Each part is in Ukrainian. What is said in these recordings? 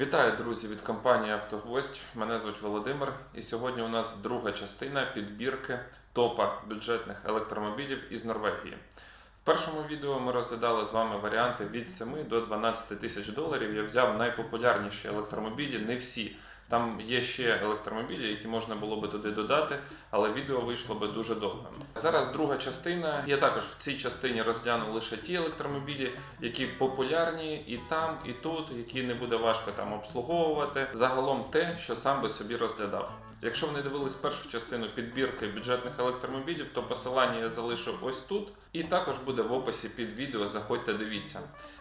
Вітаю, друзі, від компанії Автогвоздь. Мене звуть Володимир, і сьогодні у нас друга частина підбірки топа бюджетних електромобілів із Норвегії. В першому відео ми розглядали з вами варіанти від 7 до 12 тисяч доларів. Я взяв найпопулярніші електромобілі, не всі. Там є ще електромобілі, які можна було би туди додати, але відео вийшло би дуже довго. Зараз друга частина. Я також в цій частині розгляну лише ті електромобілі, які популярні і там, і тут, які не буде важко там обслуговувати. Загалом те, що сам би собі розглядав. Якщо ви не дивились першу частину підбірки бюджетних електромобілів, то посилання я залишу ось тут, і також буде в описі під відео. Заходьте, дивіться.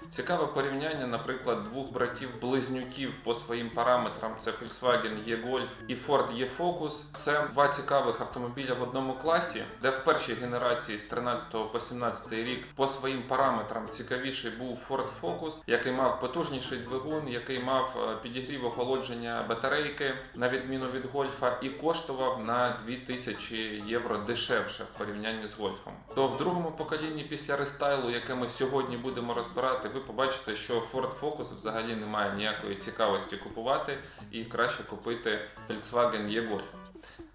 Цікаве порівняння, наприклад, двох братів-близнюків по своїм параметрам: це Volkswagen E-Golf і Ford E-Focus. Це два цікавих автомобіля в одному класі, де в першій генерації з 13 по 17 рік по своїм параметрам цікавіший був Ford Focus, який мав потужніший двигун, який мав е, підігрів охолодження батарейки, на відміну від Гольфа, і коштував на 2000 євро дешевше в порівнянні з Гольфом. То в другому поколінні після рестайлу, яке ми сьогодні будемо розбирати, ви побачите, що Ford Focus взагалі не має ніякої цікавості купувати, і краще купити Volkswagen E-Golf.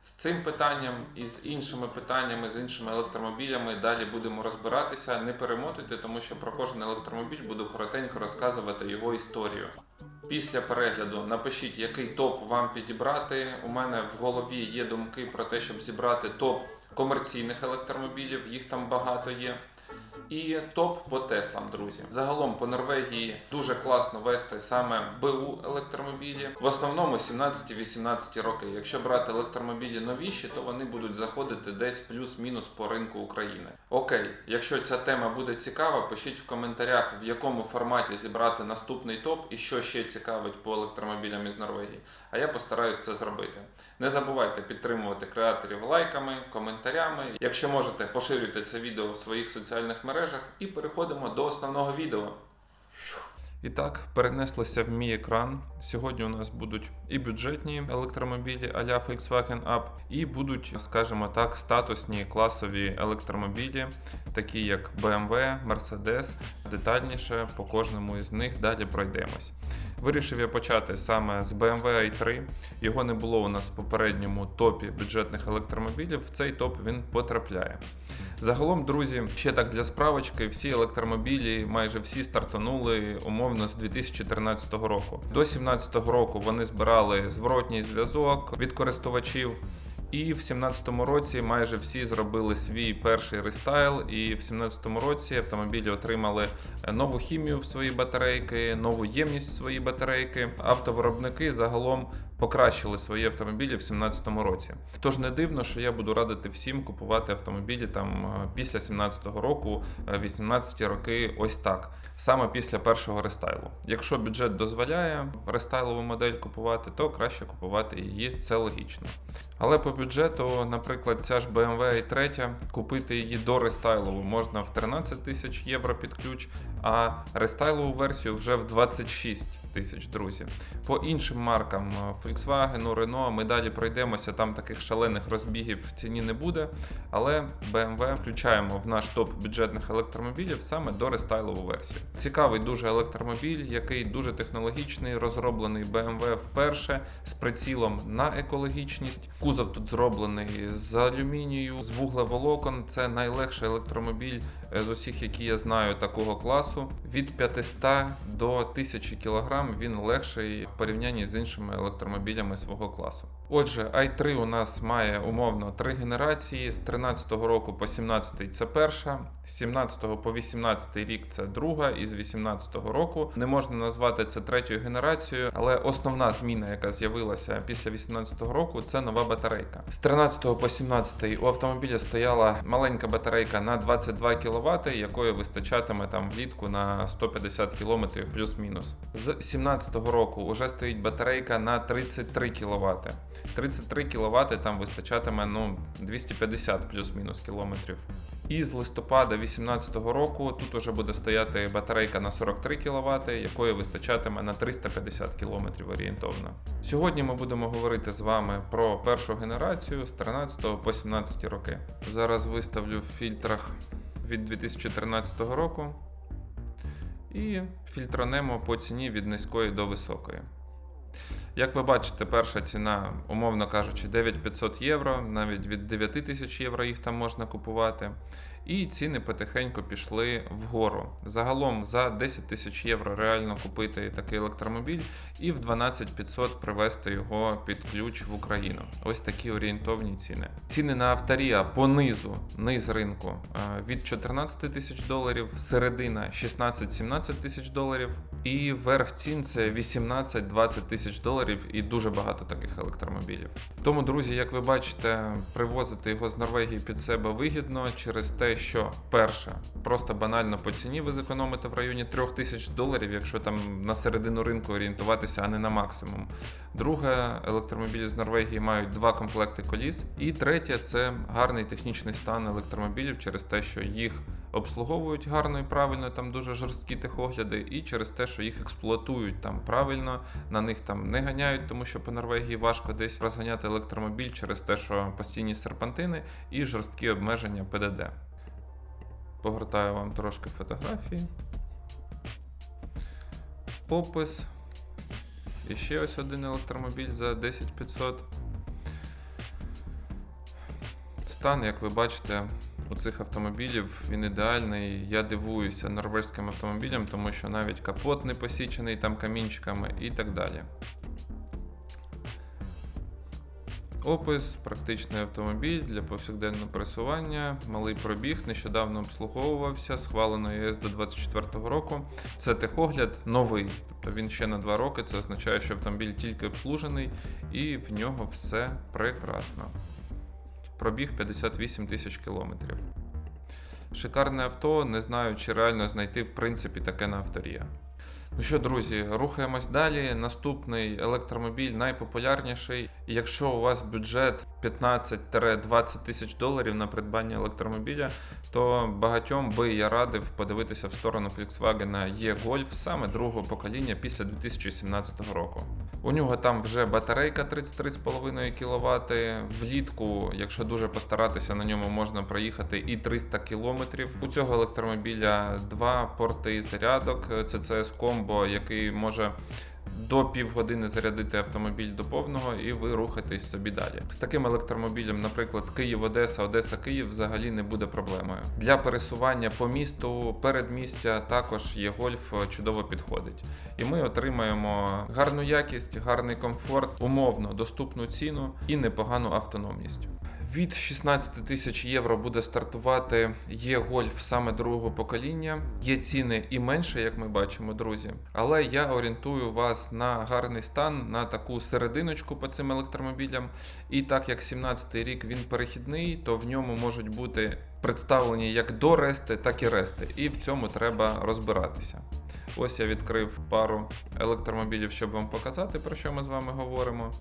З цим питанням і з іншими питаннями, з іншими електромобілями далі будемо розбиратися. Не перемотуйте, тому що про кожен електромобіль буду коротенько розказувати його історію. Після перегляду напишіть, який топ вам підібрати. У мене в голові є думки про те, щоб зібрати топ комерційних електромобілів, їх там багато є. І топ по Теслам, друзі. Загалом по Норвегії дуже класно вести саме БУ електромобілі. В основному 17-18 роки. Якщо брати електромобілі новіші, то вони будуть заходити десь плюс-мінус по ринку України. Окей, якщо ця тема буде цікава, пишіть в коментарях, в якому форматі зібрати наступний топ і що ще цікавить по електромобілям із Норвегії. А я постараюсь це зробити. Не забувайте підтримувати креаторів лайками, коментарями. Якщо можете, поширюйте це відео в своїх соціальних мережах і переходимо до основного відео. І так, перенеслися в мій екран. Сьогодні у нас будуть і бюджетні електромобілі а-ля Volkswagen Up, і будуть, скажімо так, статусні класові електромобілі, такі як BMW, Mercedes. Детальніше по кожному із них далі пройдемось. Вирішив я почати саме з BMW i3. Його не було у нас в попередньому топі бюджетних електромобілів. В цей топ він потрапляє. Загалом, друзі, ще так для справочки, всі електромобілі, майже всі стартанули умовно з 2013 року. До 2017 року вони збирали зворотній зв'язок від користувачів. І в 2017 році майже всі зробили свій перший рестайл. І в 2017 році автомобілі отримали нову хімію в свої батарейки, нову ємність в свої батарейки. Автовиробники загалом покращили свої автомобілі в 2017 році. Тож не дивно, що я буду радити всім купувати автомобілі там е, після 2017 року, е, 18 роки, ось так, саме після першого рестайлу. Якщо бюджет дозволяє рестайлову модель купувати, то краще купувати її, це логічно. Але по бюджету, наприклад, ця ж BMW i3, купити її до рестайлову можна в 13 тисяч євро під ключ, а рестайлову версію вже в 26 тисяч, друзі. По іншим маркам е, Volkswagen, Renault ми далі пройдемося, там таких шалених розбігів в ціні не буде. Але BMW включаємо в наш топ бюджетних електромобілів саме до рестайлову версію. Цікавий дуже електромобіль, який дуже технологічний, розроблений BMW вперше з прицілом на екологічність. Кузов тут зроблений з алюмінію, з вуглеволокон. Це найлегший електромобіль е, з усіх, які я знаю такого класу. Від 500 до 1000 кг він легший в порівнянні з іншими електромобілями свого класу. Отже, i3 у нас має умовно три генерації: з 13 року по 17 це перша, з 17 по 18 рік це друга, і з 18 року не можна назвати це третьою генерацією, але основна зміна, яка з'явилася після 18 року, це нова батарейка. З 13 по 17 у автомобіля стояла маленька батарейка на 22 кВт, якої вистачатиме там влітку на 150 км плюс-мінус. З 17 року вже стоїть батарейка на 33 кВт. 33 кВт там вистачатиме ну, 250 плюс-мінус кілометрів. І з листопада 2018 року тут уже буде стояти батарейка на 43 кВт, якої вистачатиме на 350 км орієнтовно. Сьогодні ми будемо говорити з вами про першу генерацію з 13 по 17 роки. Зараз виставлю в фільтрах від 2013 року і фільтранемо по ціні від низької до високої. Як ви бачите, перша ціна, умовно кажучи, 9500 євро, навіть від 9 тисяч євро їх там можна купувати. І ціни потихеньку пішли вгору. Загалом за 10 тисяч євро реально купити такий електромобіль і в 12500 привезти його під ключ в Україну. Ось такі орієнтовні ціни. Ціни на Авторія по низу, низ ринку е, від 14 тисяч доларів, середина 16-17 тисяч доларів, і верх цін це 18-20 тисяч доларів і дуже багато таких електромобілів. Тому, друзі, як ви бачите, привозити його з Норвегії під себе вигідно через те, що перше, просто банально по ціні ви зекономите в районі 3 тисяч доларів, якщо там на середину ринку орієнтуватися, а не на максимум. Друге, електромобілі з Норвегії мають два комплекти коліс. І третє це гарний технічний стан електромобілів через те, що їх обслуговують гарно і правильно, там дуже жорсткі техогляди, і через те, що їх експлуатують там правильно, на них там не ганяють, тому що по Норвегії важко десь розганяти електромобіль через те, що постійні серпантини і жорсткі обмеження ПДД. Погортаю вам трошки фотографії. Опис. І ще ось один електромобіль за 10500. Стан, як ви бачите, у цих автомобілів він ідеальний. Я дивуюся норвезьким автомобілям, тому що навіть капот не посічений там камінчиками і так далі. Опис, практичний автомобіль для повсякденного пересування, малий пробіг, нещодавно обслуговувався, схвалено ЄС до 2024 року. Це техогляд новий, тобто він ще на 2 роки. Це означає, що автомобіль тільки обслужений і в нього все прекрасно. Пробіг 58 тисяч кілометрів. Шикарне авто, не знаю, чи реально знайти в принципі таке на авторія. Ну що, друзі, рухаємось далі. Наступний електромобіль найпопулярніший. Якщо у вас бюджет 15-20 тисяч доларів на придбання електромобіля, то багатьом би я радив подивитися в сторону Volkswagen E-Golf саме другого покоління після 2017 року. У нього там вже батарейка 33,5 кВт. Влітку, якщо дуже постаратися, на ньому можна проїхати і 300 км. У цього електромобіля два порти зарядок, CCS Combo, який може до півгодини зарядити автомобіль до повного, і ви рухаєтесь собі далі. З таким електромобілем, наприклад, Київ-Одеса, Одеса-Київ взагалі не буде проблемою. Для пересування по місту передмістя також є гольф чудово підходить. І ми отримаємо гарну якість, гарний комфорт, умовно доступну ціну і непогану автономність. Від 16 тисяч євро буде стартувати є гольф саме другого покоління. Є ціни і менше, як ми бачимо, друзі. Але я орієнтую вас на гарний стан, на таку серединочку по цим електромобілям. І так як 17-й рік він перехідний, то в ньому можуть бути представлені як до рести, так і рести. І в цьому треба розбиратися. Ось я відкрив пару електромобілів, щоб вам показати, про що ми з вами говоримо.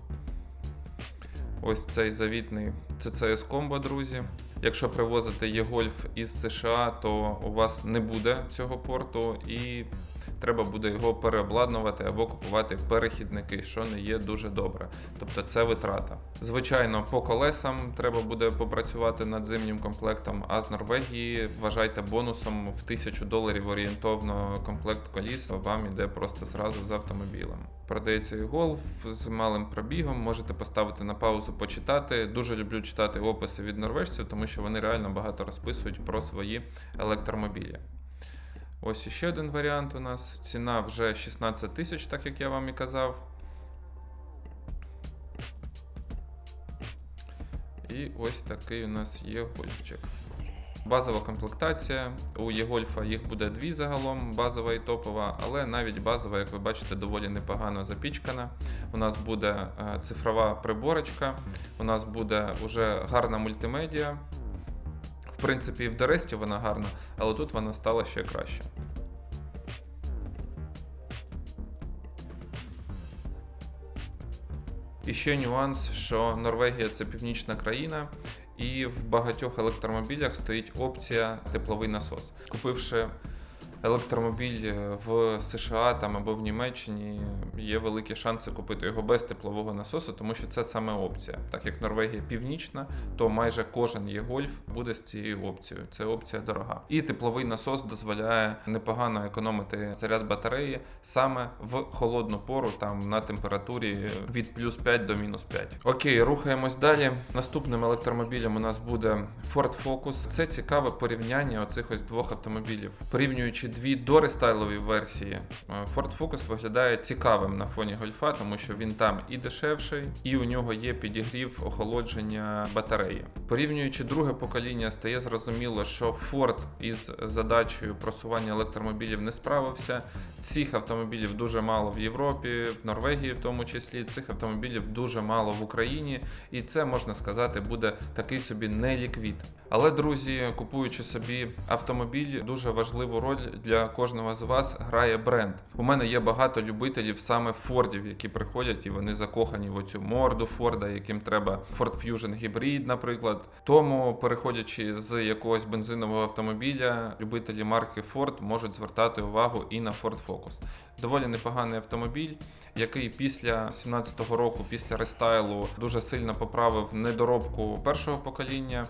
Ось цей завітний CCS Combo, друзі. Якщо привозити є-гольф із США, то у вас не буде цього порту і треба буде його переобладнувати або купувати перехідники, що не є дуже добре. Тобто це витрата. Звичайно, по колесам треба буде попрацювати над зимнім комплектом, а з Норвегії вважайте бонусом в 1000 доларів орієнтовно комплект коліс вам іде просто зразу з автомобілем. Продається і голф з малим пробігом. Можете поставити на паузу, почитати. Дуже люблю читати описи від норвежців, тому що вони реально багато розписують про свої електромобілі. Ось іще один варіант у нас. Ціна вже 16 тисяч, так як я вам і казав. І ось такий у нас є гольфчик. Базова комплектація. У Єгольфа їх буде дві загалом, базова і топова, але навіть базова, як ви бачите, доволі непогано запічкана. У нас буде е, цифрова приборочка, у нас буде вже гарна мультимедіа. Принципі, і в Доресті вона гарна, але тут вона стала ще краще. І ще нюанс, що Норвегія це північна країна, і в багатьох електромобілях стоїть опція тепловий насос. Купивши електромобіль е, в США там або в Німеччині, є великі шанси купити його без теплового насосу, тому що це саме опція. Так як Норвегія північна, то майже кожен є гольф буде з цією опцією. Це опція дорога. І тепловий насос дозволяє непогано економити заряд батареї саме в холодну пору, там на температурі від плюс 5 до мінус 5. Окей, рухаємось далі. Наступним електромобілем у нас буде Ford Focus. Це цікаве порівняння оцих ось двох автомобілів. Порівнюючи дві дорестайлові версії, е, Ford Focus виглядає цікавим на фоні гольфа, тому що він там і дешевший, і у нього є підігрів охолодження батареї. Порівнюючи друге покоління, стає зрозуміло, що Ford із задачею просування електромобілів не справився. Цих автомобілів дуже мало в Європі, в Норвегії, в тому числі. Цих автомобілів дуже мало в Україні, і це можна сказати буде такий собі неліквід. Але друзі, купуючи собі автомобіль, дуже важливу роль для кожного з вас грає бренд. У мене є багато любителів саме Фордів, які приходять і вони закохані в оцю морду Форда, яким треба Ford Fusion Hybrid, наприклад. Тому, переходячи з якогось бензинового автомобіля, любителі марки Ford можуть звертати увагу і на Ford Focus. Доволі непоганий автомобіль, який після 17-го року, після рестайлу, дуже сильно поправив недоробку першого покоління.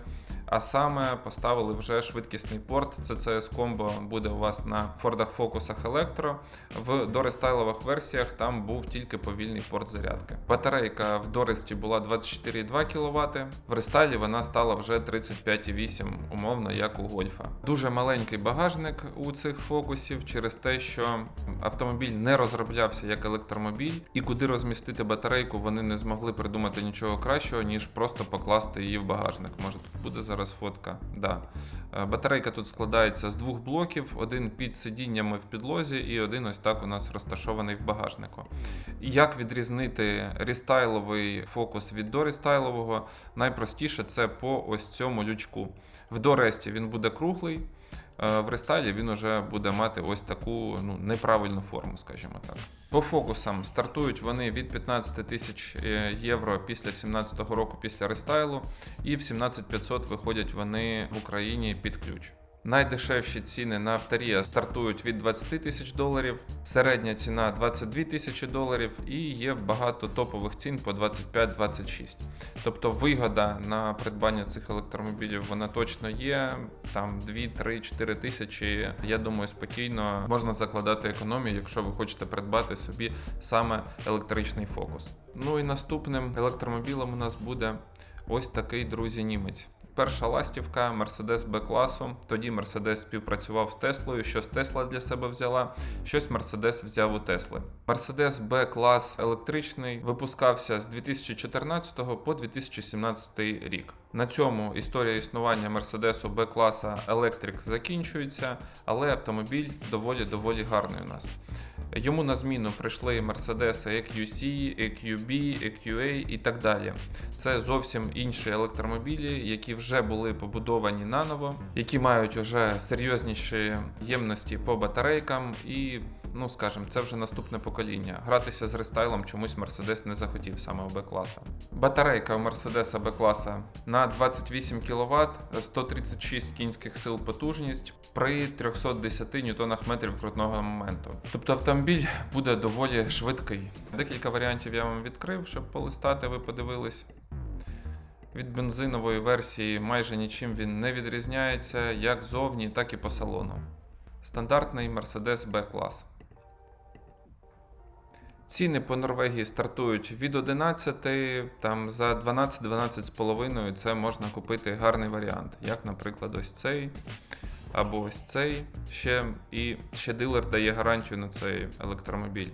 А саме поставили вже швидкісний порт. CCS Combo буде у вас на Ford Focus Electro. В дорестайлових версіях там був тільки повільний порт зарядки. Батарейка в доресті була 24,2 кВт, в рестайлі вона стала вже 35,8 умовно, як у гольфа. Дуже маленький багажник у цих фокусів через те, що автомобіль не розроблявся як електромобіль, і куди розмістити батарейку вони не змогли придумати нічого кращого, ніж просто покласти її в багажник. Може тут буде зараз фотка. Да. Е, Батарейка тут складається з двох блоків: один під сидіннями в підлозі, і один ось так у нас розташований в багажнику. Як відрізнити рестайловий фокус від дорестайлового? Найпростіше це по ось цьому лючку. В доресті він буде круглий. Е, В рестайлі він уже буде мати ось таку ну, неправильну форму, скажімо так. По фокусам стартують вони від 15 тисяч е, євро після 2017 року після рестайлу, і в 17500 виходять вони в Україні під ключ. Найдешевші ціни на авторія стартують від 20 тисяч доларів, середня ціна 22 тисячі доларів, і є багато топових цін по 25-26. Тобто вигода на придбання цих електромобілів вона точно є. Там 2, 3, 4 тисячі. Я думаю, спокійно можна закладати економію, якщо ви хочете придбати собі саме електричний фокус. Ну і наступним електромобілем у нас буде ось такий друзі німець. Перша ластівка Mercedes B-класу. Тоді Mercedes співпрацював з Теслою. Щось Тесла для себе взяла, щось Mercedes взяв у Тесли. Mercedes B-клас електричний випускався з 2014 по 2017 рік. На цьому історія існування Mercedes B-класа Electric закінчується, але автомобіль доволі доволі гарний у нас. Йому на зміну прийшли Mercedes EQC, EQB, EQA і так далі. Це зовсім інші електромобілі, які вже були побудовані наново, які мають уже серйозніші ємності по батарейкам і. Ну, скажімо, це вже наступне покоління. Гратися з рестайлом чомусь Mercedes не захотів саме у Б-класа. Батарейка у Mercedes Б-класа на 28 кВт, 136 кінських сил потужність при 310 ньютонах метрів крутного моменту. Тобто автомобіль буде доволі швидкий. Декілька варіантів я вам відкрив, щоб полистати, ви подивились. Від бензинової версії майже нічим він не відрізняється як зовні, так і по салону. Стандартний Mercedes B-клас. Ціни по Норвегії стартують від 11, там за 12-12,5 це можна купити гарний варіант, як, наприклад, ось цей або ось цей. Ще, і ще дилер дає гарантію на цей електромобіль.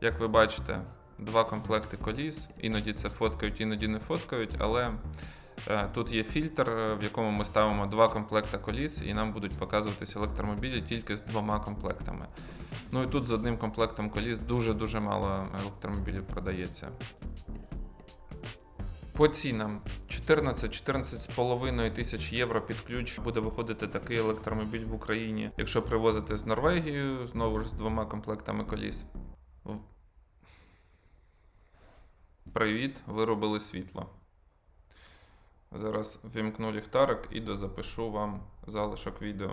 Як ви бачите, два комплекти коліс. Іноді це фоткають, іноді не фоткають, але тут є фільтр, е, в якому ми ставимо два комплекта коліс, і нам будуть показуватися електромобілі тільки з двома комплектами. Ну і тут з одним комплектом коліс дуже-дуже мало електромобілів продається. По цінам 14-14,5 тисяч євро під ключ буде виходити такий електромобіль в Україні, якщо привозити з Норвегією, знову ж з двома комплектами коліс. Привіт, виробили світло. Зараз вімкну ліхтарик і дозапишу вам залишок відео.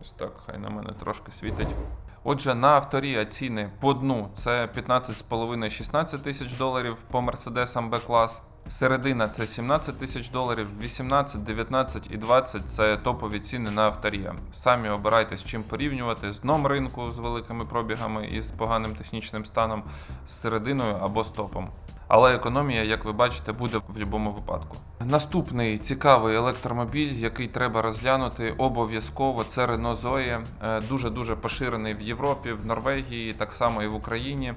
Ось так, хай на мене трошки світить. Отже, на авторія ціни по дну це 15,5-16 тисяч доларів по Mercedes B клас. Середина це 17 тисяч доларів, 18, 19 і 20 це топові ціни на авторія. Самі обирайте з чим порівнювати з дном ринку з великими пробігами і з поганим технічним станом, з серединою або з топом. Але економія, як ви бачите, буде в будь-якому випадку. Наступний цікавий електромобіль, який треба розглянути обов'язково, це Renault Zoe. Дуже дуже поширений в Європі, в Норвегії, так само і в Україні.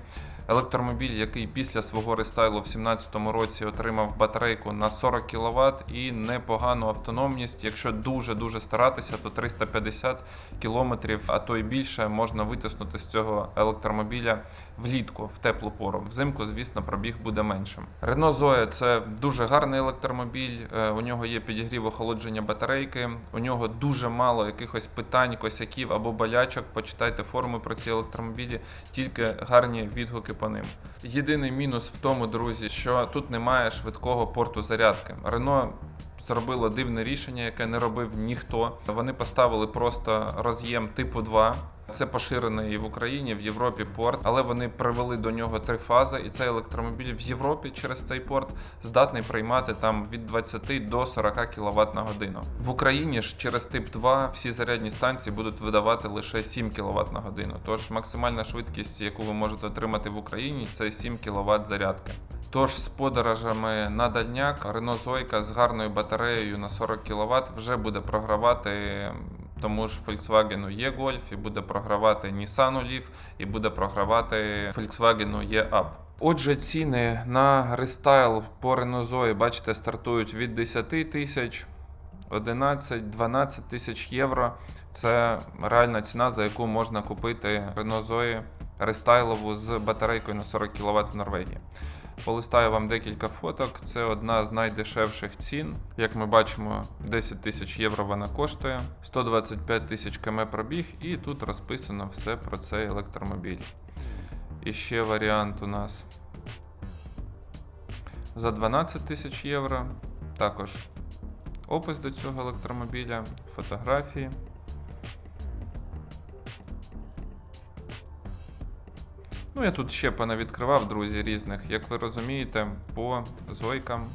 Електромобіль, який після свого рестайлу в 2017 році отримав батарейку на 40 кВт і непогану автономність. Якщо дуже дуже старатися, то 350 км, а то й більше можна витиснути з цього електромобіля влітку в теплу пору. Взимку, звісно, пробіг буде меншим. Renault Zoe – це дуже гарний електромобіль. е, У нього є підігрів охолодження батарейки. У нього дуже мало якихось питань, косяків або болячок. Почитайте форуми про ці електромобілі, тільки гарні відгуки по ним. Єдиний мінус в тому, друзі, що тут немає швидкого порту зарядки. Рено зробило дивне рішення, яке не робив ніхто. Вони поставили просто роз'єм типу 2. Це поширений і в Україні, в Європі порт, але вони привели до нього три фази, і цей електромобіль в Європі через цей порт здатний приймати там від 20 до 40 кВт на годину. В Україні ж через тип 2 всі зарядні станції будуть видавати лише 7 кВт на годину. Тож максимальна швидкість, яку ви можете отримати в Україні, це 7 кВт зарядки. Тож з подорожами на дальняк Renault Zoe з гарною батареєю на 40 кВт вже буде програвати тому ж Volkswagen E-Golf, і буде програвати Nissan Leaf, і буде програвати Volkswagen E-Up. Отже, ціни на рестайл по Renault Zoe, бачите, стартують від 10 тисяч. 11-12 тисяч євро це реальна ціна, за яку можна купити Renault Zoe рестайлову з батарейкою на 40 кВт в Норвегії. Полистаю вам декілька фоток. Це одна з найдешевших цін. Як ми бачимо, 10 тисяч євро вона коштує, 125 тисяч км пробіг, і тут розписано все про цей електромобіль. І ще варіант у нас за 12 тисяч євро. Також опис до цього електромобіля, фотографії. Ну, я тут ще понавідкривав, друзі, різних. Як ви розумієте, по зойкам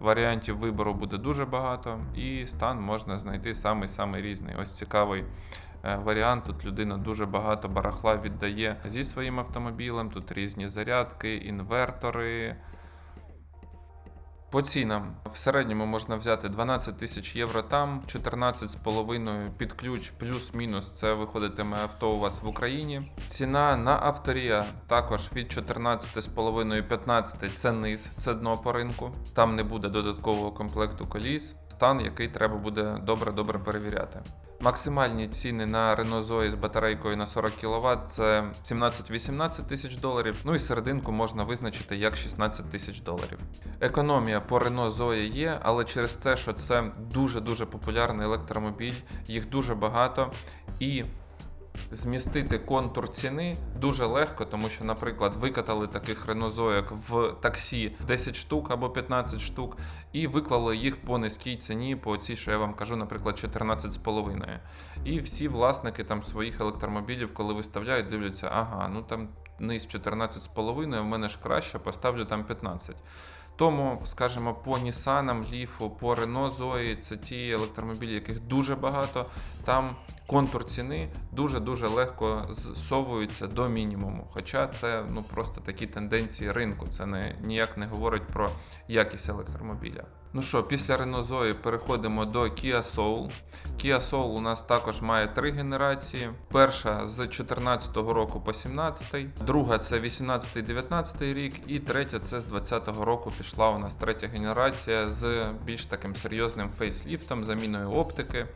варіантів вибору буде дуже багато, і стан можна знайти самий-самий різний. Ось цікавий е, варіант. Тут людина дуже багато барахла віддає зі своїм автомобілем. Тут різні зарядки, інвертори. По цінам в середньому можна взяти 12 тисяч євро там, 14,5 під ключ, плюс-мінус. Це виходитиме авто у вас в Україні. Ціна на авторія також від 14,5-15 це низ, це дно по ринку. Там не буде додаткового комплекту коліс. Стан, який треба буде добре-добре перевіряти. Максимальні ціни на Renault Zoe з батарейкою на 40 кВт це 17-18 тисяч доларів. Ну і серединку можна визначити як 16 тисяч доларів. Економія по Renault Zoe є, але через те, що це дуже-дуже популярний електромобіль, їх дуже багато і. Змістити контур ціни дуже легко, тому що, наприклад, викатали таких ренозоїк в таксі 10 штук або 15 штук, і виклали їх по низькій ціні, по цій, що я вам кажу, наприклад, 14,5. І всі власники там своїх електромобілів, коли виставляють, дивляться, ага, ну там низ 14,5, в мене ж краще, поставлю там 15. Тому, скажімо, по Nissan, Leaf, по Renault Zoe, це ті електромобілі, яких дуже багато. Там контур ціни дуже-дуже легко зсовується до мінімуму. Хоча це ну, просто такі тенденції ринку, це не, ніяк не говорить про якість електромобіля. Ну що, після Renault Zoe переходимо до Kia Soul. Kia Soul у нас також має три генерації. Перша з 2014 року по 17, друга це 18-19 рік, і третя це з 2020 року пішла у нас третя генерація з більш таким серйозним фейсліфтом, заміною оптики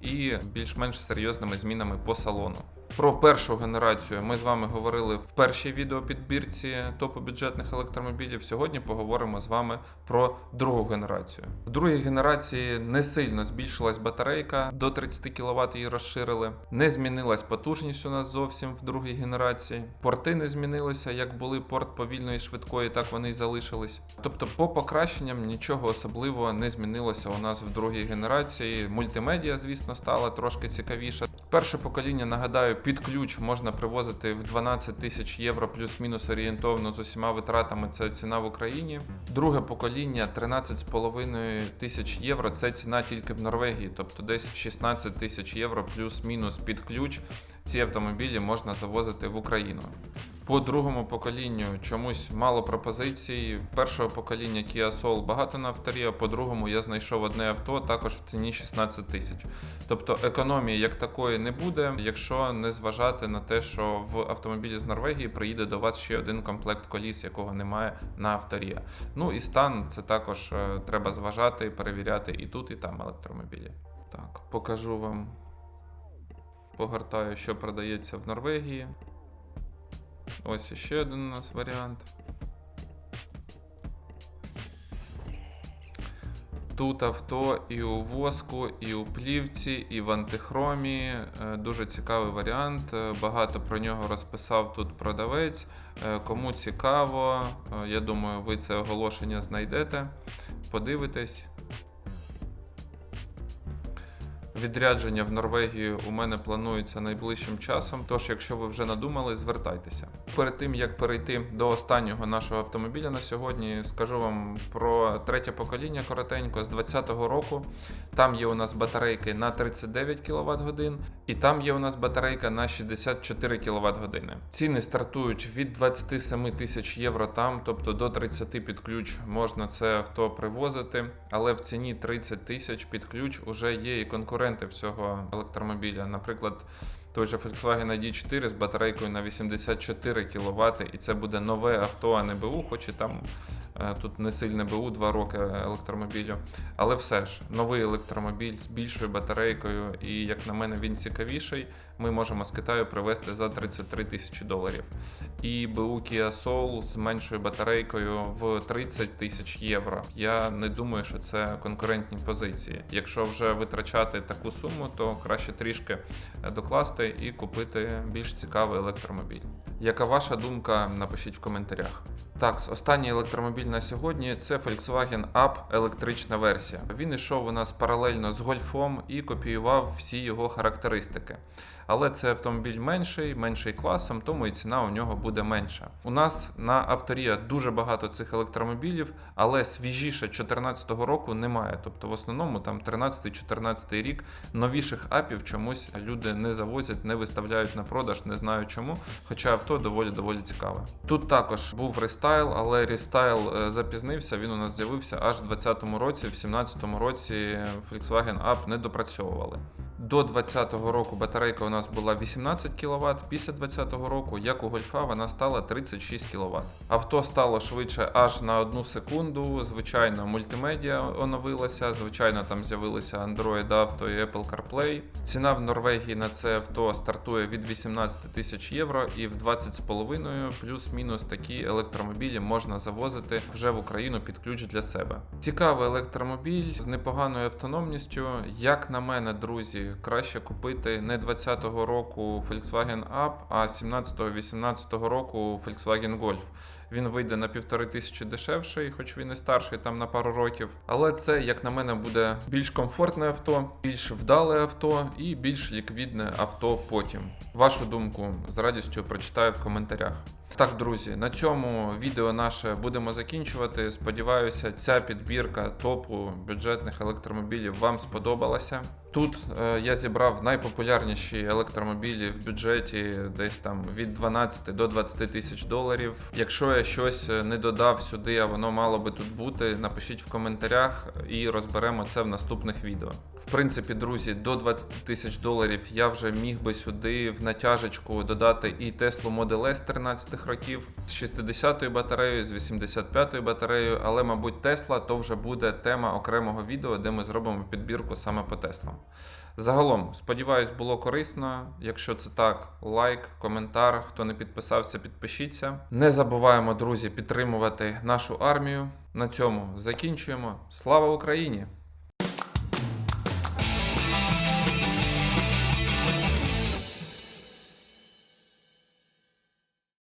і більш-менш серйозними змінами по салону. Про першу генерацію ми з вами говорили в першій відеопідбірці топу бюджетних електромобілів. Сьогодні поговоримо з вами про другу генерацію. В другій генерації не сильно збільшилась батарейка, до 30 кВт її розширили. Не змінилась потужність у нас зовсім в другій генерації. Порти не змінилися, як були порт повільної і швидкої, так вони й залишились. Тобто, по покращенням нічого особливого не змінилося у нас в другій генерації. Мультимедіа, звісно, стала трошки цікавіша. Перше покоління, нагадаю, під ключ можна привозити в 12 тисяч євро плюс-мінус орієнтовно з усіма витратами. Це ціна в Україні. Друге покоління 13,5 тисяч євро. Це ціна тільки в Норвегії, тобто десь в 16 тисяч євро плюс-мінус під ключ. Ці автомобілі можна завозити в Україну. По другому поколінню чомусь мало пропозицій. Першого покоління Kia Soul багато на авторі, а по другому я знайшов одне авто також в ціні 16 тисяч. Тобто економії як такої не буде, якщо не зважати на те, що в автомобілі з Норвегії приїде до вас ще один комплект коліс, якого немає на авторі. Ну і стан це також е, треба зважати, перевіряти і тут, і там електромобілі. Так, покажу вам. Погортаю, що продається в Норвегії. Ось іще один у нас варіант. Тут авто і у воску, і у плівці, і в антихромі. Е, Дуже цікавий варіант. Е, Багато про нього розписав тут продавець. Е, Кому цікаво, я думаю, ви це оголошення знайдете. Подивитесь. Відрядження в Норвегію у мене планується найближчим часом. Тож, якщо ви вже надумали, звертайтеся. Перед тим як перейти до останнього нашого автомобіля на сьогодні, скажу вам про третє покоління коротенько з 2020 року. Там є у нас батарейки на 39 кВт годин, і там є у нас батарейка на 64 кВт години. Ціни стартують від 27 тисяч євро там, тобто до 30 під ключ можна це авто привозити, але в ціні 30 тисяч під ключ уже є і конкуренти всього електромобіля. Наприклад, той же Volkswagen ID4 з батарейкою на 84 кВт, і це буде нове авто, а не БУ, хоч і там е, тут не сильне БУ 2 роки електромобілю. Але все ж, новий електромобіль з більшою батарейкою, і як на мене, він цікавіший. Ми можемо з Китаю привезти за 33 тисячі доларів. І БУ Kia Soul з меншою батарейкою в 30 тисяч євро. Я не думаю, що це конкурентні позиції. Якщо вже витрачати таку суму, то краще трішки е, докласти і купити більш цікавий електромобіль. Яка ваша думка? Напишіть в коментарях. Так, останній електромобіль на сьогодні це Volkswagen Up електрична версія. Він йшов у нас паралельно з гольфом і копіював всі його характеристики. Але це автомобіль менший, менший класом, тому і ціна у нього буде менша. У нас на авторія дуже багато цих електромобілів, але свіжіше 2014 року немає. Тобто, в основному там 13-14 рік новіших апів чомусь люди не завозять, не виставляють на продаж, не знаю чому. Хоча авто доволі доволі цікаве. Тут також був рестайл, але рестайл е, запізнився. Він у нас з'явився аж в 2020 році, в 2017 році Volkswagen Up не допрацьовували. До 2020 року батарейка у нас була 18 кВт, після 2020 року, як у гольфа, вона стала 36 кВт. Авто стало швидше аж на одну секунду. Звичайно, мультимедіа оновилася, звичайно, там з'явилися Android Auto і Apple CarPlay. Ціна в Норвегії на це авто стартує від 18 тисяч євро і в 20,5 плюс-мінус такі електромобілі можна завозити вже в Україну під ключ для себе. Цікавий електромобіль з непоганою автономністю. Як на мене, друзі, краще купити не 20-го року Volkswagen Up, а 17-18 року Volkswagen Golf. Він вийде на півтори тисячі дешевший, хоч він і старший там на пару років. Але це, як на мене, буде більш комфортне авто, більш вдале авто і більш ліквідне авто потім. Вашу думку з радістю прочитаю в коментарях. Так, друзі, на цьому відео наше будемо закінчувати. Сподіваюся, ця підбірка топу бюджетних електромобілів вам сподобалася. Тут е, я зібрав найпопулярніші електромобілі в бюджеті десь там від 12 до 20 тисяч доларів. Якщо я щось не додав сюди, а воно мало би тут бути, напишіть в коментарях і розберемо це в наступних відео. В принципі, друзі, до 20 тисяч доларів я вже міг би сюди в натяжечку додати і Tesla Model S 13 років з 60-ю батареєю, з 85-ю батареєю, але, мабуть, Tesla то вже буде тема окремого відео, де ми зробимо підбірку саме по Теслам. Загалом, сподіваюсь, було корисно. Якщо це так, лайк, коментар. Хто не підписався, підпишіться. Не забуваємо, друзі, підтримувати нашу армію. На цьому закінчуємо. Слава Україні!